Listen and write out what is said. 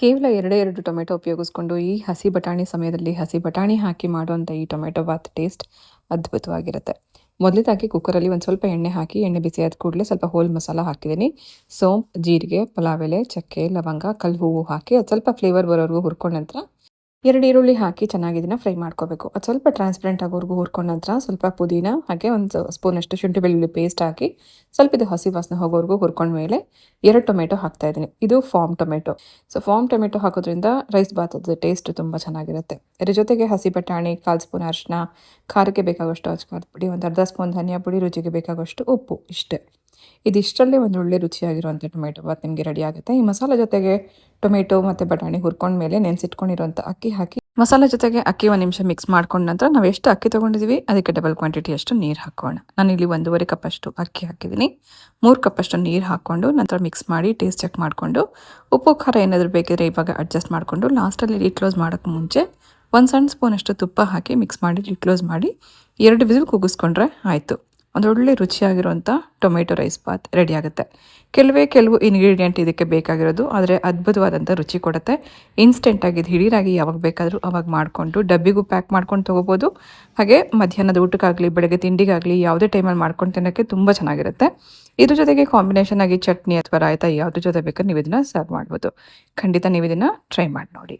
ಕೇವಲ ಎರಡೇ ಎರಡು ಟೊಮೆಟೊ ಉಪಯೋಗಿಸ್ಕೊಂಡು ಈ ಹಸಿ ಬಟಾಣಿ ಸಮಯದಲ್ಲಿ ಹಸಿ ಬಟಾಣಿ ಹಾಕಿ ಮಾಡುವಂಥ ಈ ಟೊಮೆಟೊ ಬಾತ್ ಟೇಸ್ಟ್ ಅದ್ಭುತವಾಗಿರುತ್ತೆ. ಮೊದಲೇದಾಗಿ ಕುಕ್ಕರಲ್ಲಿ ಒಂದು ಸ್ವಲ್ಪ ಎಣ್ಣೆ ಹಾಕಿ, ಎಣ್ಣೆ ಬಿಸಿ ಆದ ಕೂಡಲೇ ಸ್ವಲ್ಪ ಹೋಲ್ ಮಸಾಲ ಹಾಕಿದ್ದೀನಿ. ಸೋಂಪ್, ಜೀರಿಗೆ, ಪಲಾವ್ ಎಲೆ, ಚಕ್ಕೆ, ಲವಂಗ, ಕಲ್ಲು ಹೂವು ಹಾಕಿ ಅದು ಸ್ವಲ್ಪ ಫ್ಲೇವರ್ ಬರೋವರೆಗೂ ಹುರ್ಕೊಂಡ ನಂತರ ಎರಡು ಈರುಳ್ಳಿ ಹಾಕಿ ಚೆನ್ನಾಗಿ ಇದನ್ನ ಫ್ರೈ ಮಾಡ್ಕೋಬೇಕು. ಅದು ಸ್ವಲ್ಪ ಟ್ರಾನ್ಸ್ಪರೆಂಟ್ ಆಗೋರ್ಗೂ ಹುರ್ಕೊಂಡ ನಂತರ ಸ್ವಲ್ಪ ಪುದೀನ, ಹಾಗೆ ಒಂದು ಸ್ಪೂನಷ್ಟು ಶುಂಠಿ ಬೆಳ್ಳುಳ್ಳಿ ಪೇಸ್ಟ್ ಹಾಕಿ ಸ್ವಲ್ಪ ಇದು ಹಸಿ ವಾಸನೆ ಹೋಗೋವರೆಗೂ ಹುರ್ಕೊಂಡ ಮೇಲೆ ಎರಡು ಟೊಮೆಟೊ ಹಾಕ್ತಾ ಇದ್ದೀನಿ. ಇದು farm tomato. So farm tomato ಹಾಕೋದ್ರಿಂದ ರೈಸ್ ಬಾತದ ಟೇಸ್ಟ್ ತುಂಬ ಚೆನ್ನಾಗಿರುತ್ತೆ. ಇದ್ರ ಜೊತೆಗೆ ಹಸಿ ಬಟಾಣಿ, ಕಾಲು ಸ್ಪೂನ್ ಅರಿಶಿನ ಖಾರಕ್ಕೆ ಬೇಕಾಗುವಷ್ಟು ಅಚ್ಕಾರದ ಪುಡಿ, ಒಂದು ಅರ್ಧ ಸ್ಪೂನ್ ಧನಿಯಾ ಪುಡಿ, ರುಚಿಗೆ ಬೇಕಾಗುವಷ್ಟು ಉಪ್ಪು ಇಷ್ಟೇ. ಇದಿಷ್ಟರಲ್ಲೇ ಒಂದು ಒಳ್ಳೆ ರುಚಿಯಾಗಿರುವಂಥ ಟೊಮೆಟೊ ಬಾತ್ ನಿಮಗೆ ರೆಡಿ ಆಗುತ್ತೆ. ಈ ಮಸಾಲೆ ಜೊತೆಗೆ ಟೊಮೆಟೊ ಮತ್ತು ಬಟಾಣಿ ಹುರ್ಕೊಂಡ ಮೇಲೆ ನೆನೆಸಿಟ್ಕೊಂಡಿರುವಂಥ ಅಕ್ಕಿ ಹಾಕಿ, ಮಸಾಲೆ ಜೊತೆಗೆ ಅಕ್ಕಿ ಒಂದು ನಿಮಿಷ ಮಿಕ್ಸ್ ಮಾಡ್ಕೊಂಡ ನಂತರ ನಾವು ಎಷ್ಟು ಅಕ್ಕಿ ತೊಗೊಂಡಿದ್ದೀವಿ ಅದಕ್ಕೆ ಡಬಲ್ ಕ್ವಾಂಟಿಟಿ ಅಷ್ಟು ನೀರು ಹಾಕೋಣ. ನಾನು ಇಲ್ಲಿ ಒಂದೂವರೆ ಕಪ್ಪಷ್ಟು ಅಕ್ಕಿ ಹಾಕಿದ್ದೀನಿ. ಮೂರು ಕಪ್ಪಷ್ಟು ನೀರು ಹಾಕ್ಕೊಂಡು ನಂತರ ಮಿಕ್ಸ್ ಮಾಡಿ ಟೇಸ್ಟ್ ಚೆಕ್ ಮಾಡಿಕೊಂಡು, ಉಪ್ಪು, ಖಾರ ಏನಾದರೂ ಬೇಕಿದ್ರೆ ಇವಾಗ ಅಡ್ಜಸ್ಟ್ ಮಾಡಿಕೊಂಡು ಲಾಸ್ಟಲ್ಲಿ ಲೀಟ್ ಕ್ಲೋಸ್ ಮಾಡೋಕ್ಕೆ ಮುಂಚೆ ಒಂದು ಸಣ್ಣ ಸ್ಪೂನಷ್ಟು ತುಪ್ಪ ಹಾಕಿ ಮಿಕ್ಸ್ ಮಾಡಿ ಲೀಟ್ ಕ್ಲೋಸ್ ಮಾಡಿ ಎರಡು ವಿಸಿಲ್ ಕೂಗಿಸ್ಕೊಂಡ್ರೆ ಆಯಿತು. ಒಂದೊಳ್ಳೆ ರುಚಿಯಾಗಿರುವಂಥ ಟೊಮೆಟೊ ರೈಸ್ ಬಾತ್ ರೆಡಿ ಆಗುತ್ತೆ. ಕೆಲವೇ ಕೆಲವು ಇಂಗ್ರೀಡಿಯೆಂಟ್ ಇದಕ್ಕೆ ಬೇಕಾಗಿರೋದು, ಆದರೆ ಅದ್ಭುತವಾದಂಥ ರುಚಿ ಕೊಡುತ್ತೆ. ಇನ್ಸ್ಟೆಂಟಾಗಿ ಹಿಡೀರಾಗಿ ಯಾವಾಗ ಬೇಕಾದರೂ ಅವಾಗ ಮಾಡಿಕೊಂಡು, ಡಬ್ಬಿಗೂ ಪ್ಯಾಕ್ ಮಾಡ್ಕೊಂಡು ತೊಗೋಬೋದು. ಹಾಗೆ ಮಧ್ಯಾಹ್ನದ ಊಟಕ್ಕಾಗಲಿ, ಬೆಳಗ್ಗೆ ತಿಂಡಿಗಾಗಲಿ ಯಾವುದೇ ಟೈಮಲ್ಲಿ ಮಾಡ್ಕೊಂಡು ತಿನ್ನೋಕ್ಕೆ ತುಂಬ ಚೆನ್ನಾಗಿರುತ್ತೆ. ಇದ್ರ ಜೊತೆಗೆ ಕಾಂಬಿನೇಷನ್ ಆಗಿ ಚಟ್ನಿ ಅಥವಾ ರಾಯ್ತಾ ಯಾವುದ್ರ ಜೊತೆ ಬೇಕಾದ್ರೆ ನೀವು ಇದನ್ನು ಸರ್ವ್ ಮಾಡ್ಬೋದು. ಖಂಡಿತ ನೀವು ಇದನ್ನು ಟ್ರೈ ಮಾಡಿ ನೋಡಿ.